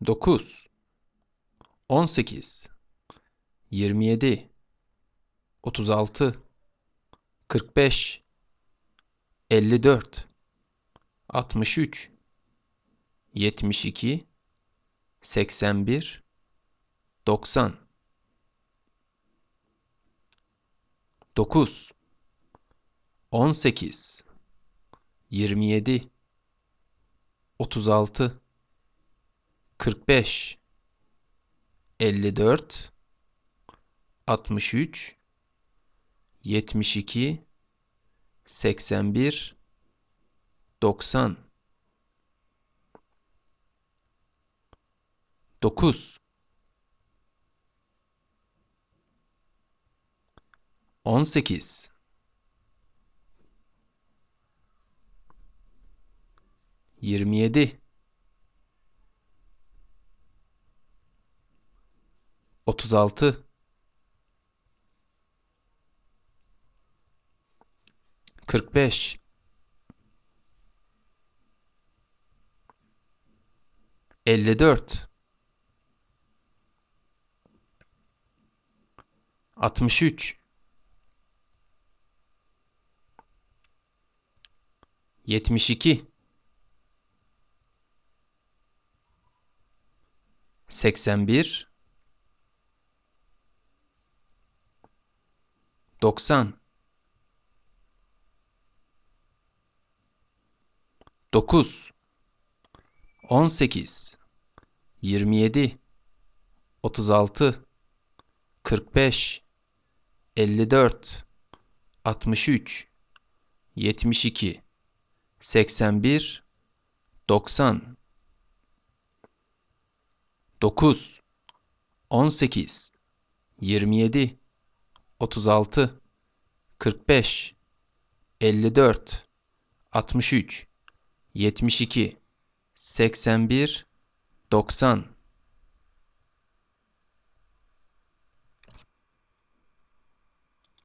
9 18 27 36 45 54 63 72 81 90 9 18 27 36 45 54 63 72 81 90 9 18 27 36 45 54 63 72 81 90 9 18 27 36 45 54 63 72 81 90 9 18 27 36 45 54 63 72 81 90